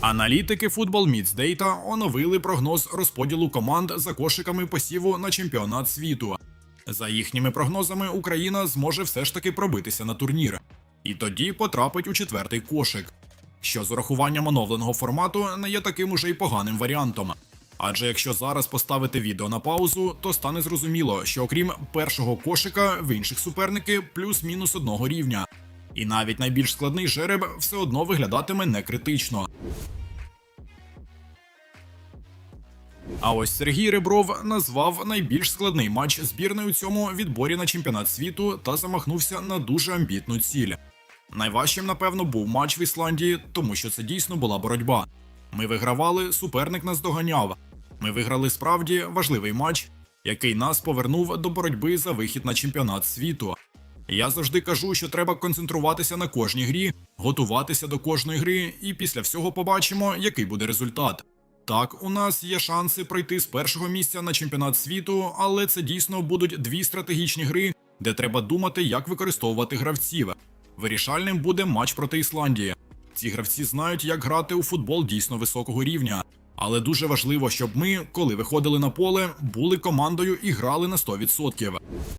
Аналітики Football Meets Data оновили прогноз розподілу команд за кошиками посіву на чемпіонат світу. За їхніми прогнозами, Україна зможе все ж таки пробитися на турнір, і тоді потрапить у четвертий кошик, що з урахуванням оновленого формату не є таким уже й поганим варіантом. Адже якщо зараз поставити відео на паузу, то стане зрозуміло, що окрім першого кошика в інших суперники плюс-мінус одного рівня. І навіть найбільш складний жереб все одно виглядатиме не критично. А ось Сергій Ребров назвав найбільш складний матч збірної у цьому відборі на чемпіонат світу та замахнувся на дуже амбітну ціль. Найважчим, напевно, був матч в Ісландії, тому що це дійсно була боротьба. Ми вигравали, суперник нас доганяв. Ми виграли справді важливий матч, який нас повернув до боротьби за вихід на чемпіонат світу. Я завжди кажу, що треба концентруватися на кожній грі, готуватися до кожної гри, і після всього побачимо, який буде результат. Так, у нас є шанси пройти з першого місця на чемпіонат світу, але це дійсно будуть дві стратегічні гри, де треба думати, як використовувати гравців. Вирішальним буде матч проти Ісландії. Ці гравці знають, як грати у футбол дійсно високого рівня. Але дуже важливо, щоб ми, коли виходили на поле, були командою і грали на 100%.